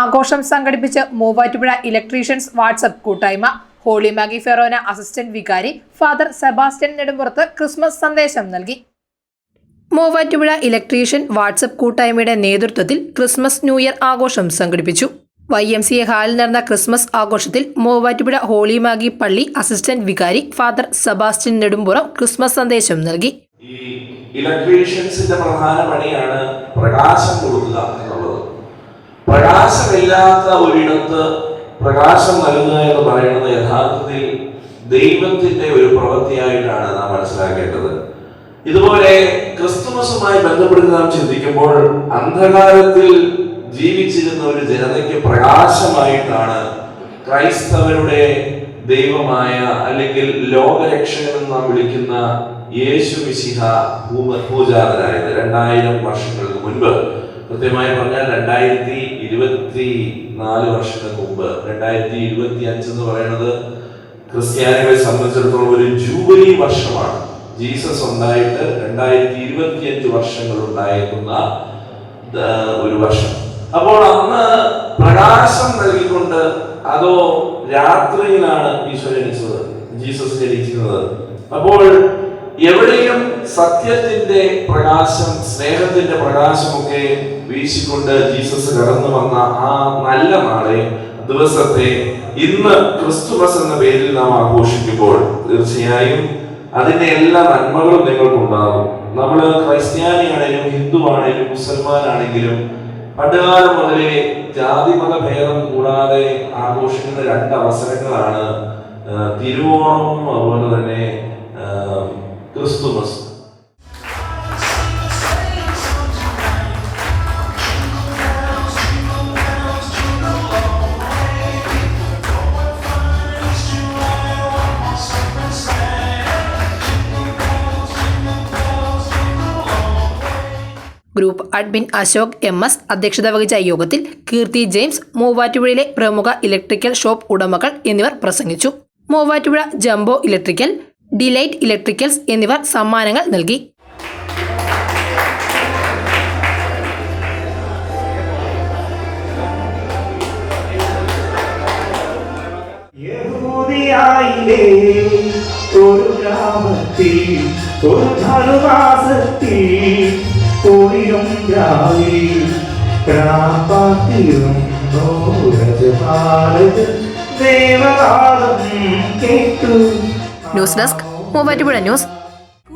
ആഘോഷം സംഘടിപ്പിച്ച് Muvattupuzha electricians WhatsApp കൂട്ടായ്മ. ഹോളി മാഗി ഫെറോന അസിസ്റ്റന്റ് വികാരി ഫാദർ സെബാസ്റ്റ്യൻ നെടുമ്പുറത്ത് ക്രിസ്മസ് സന്ദേശം നൽകി. മൂവാറ്റുപുഴ ഇലക്ട്രീഷ്യൻ വാട്സപ്പ് കൂട്ടായ്മയുടെ നേതൃത്വത്തിൽ ക്രിസ്മസ് ന്യൂ ഇയർ ആഘോഷം സംഘടിപ്പിച്ചു. വൈ എം സി എ ഹാളിൽ നടന്ന ക്രിസ്മസ് ആഘോഷത്തിൽ മൂവാറ്റുപുഴ ഹോളി മാഗി പള്ളി അസിസ്റ്റന്റ് വികാരി ഫാദർ സെബാസ്റ്റ്യൻ നെടുമ്പുറം ക്രിസ്മസ് സന്ദേശം നൽകി. ഇലക്ട്രീഷ്യൻസിന്റെ പ്രധാന പണിയാണ് പ്രകാശം കൊടുക്കുക. പ്രകാശമില്ലാത്ത ഒരിടത്ത് പ്രകാശം നൽകുക എന്ന് പറയുന്നത് യഥാർത്ഥത്തിൽ ദൈവത്തിന്റെ ഒരു പ്രവൃത്തിയായിട്ടാണ് നാം മനസ്സിലാക്കേണ്ടത്. ഇതുപോലെ ക്രിസ്തുമസുമായി ബന്ധപ്പെട്ട് നാം ചിന്തിക്കുമ്പോൾ അന്ധകാരത്തിൽ ജീവിച്ചിരുന്ന ഒരു ജനതയ്ക്ക് പ്രകാശമായിട്ടാണ് ക്രൈസ്തവരുടെ ദൈവമായ അല്ലെങ്കിൽ ലോകരക്ഷകൻ എന്ന് നാം വിളിക്കുന്ന യേശു മിശിഹ ഭൂമ- പൂജാതനായത് രണ്ടായിരം വർഷങ്ങൾക്ക് മുൻപ്. കൃത്യമായി പറഞ്ഞാൽ രണ്ടായിരത്തി ഇരുപത്തി നാല് വർഷങ്ങൾക്ക് മുമ്പ് രണ്ടായിരത്തി ഇരുപത്തി അഞ്ച് എന്ന് പറയുന്നത് ക്രിസ്ത്യാനികളെ സംബന്ധിച്ചിടത്തോളം ഒരു ജൂബിലി വർഷമാണ്. ജീസസ് ഉണ്ടായിട്ട് രണ്ടായിരത്തി ഇരുപത്തി അഞ്ച് വർഷങ്ങൾ ഉണ്ടായിരുന്ന ഒരു വർഷം. അപ്പോൾ അന്ന് പ്രകാശം നൽകിക്കൊണ്ട് അതോ രാത്രിയിലാണ് ഈശ്വരൻ ജീസസ് ജനിക്കുന്നത് അപ്പോൾ എവിടെയും സത്യത്തിന്റെ പ്രകാശം സ്നേഹത്തിന്റെ പ്രകാശമൊക്കെ വീശിക്കൊണ്ട് ജീസസ് കടന്നു വന്ന ആ നല്ല നാളെ ദിവസത്തെ ഇന്ന് ക്രിസ്തുമസ് എന്ന പേരിൽ നാം ആഘോഷിക്കുമ്പോൾ തീർച്ചയായും അതിന്റെ എല്ലാ നന്മകളും നിങ്ങൾക്കുണ്ടാകും. നമ്മൾ ക്രിസ്ത്യാനിയാണെങ്കിലും ഹിന്ദു ആണേലും മുസൽമാനാണെങ്കിലും പണ്ടുകാലം മുതലേ ജാതി മത ഭേദം കൂടാതെ ആഘോഷിക്കുന്ന രണ്ട് അവസരങ്ങളാണ് തിരുവോണവും അതുപോലെ തന്നെ group admin Ashok M S അധ്യക്ഷത വഹിച്ച യോഗത്തിൽ കീർത്തി ജെയിംസ് മൂവാറ്റുപുഴയിലെ പ്രമുഖ ഇലക്ട്രിക്കൽ ഷോപ്പ് ഉടമകൾ എന്നിവർ പ്രസംഗിച്ചു. Muvattupuzha Jumbo electrical Delight electricals എന്നിവർ സമ്മാനങ്ങൾ നൽകി. ഒരു ഗ്രാമത്തിൽ ഒരു ധനുമാസത്തിൽ കേട്ടു. News desk Muvattupuzha news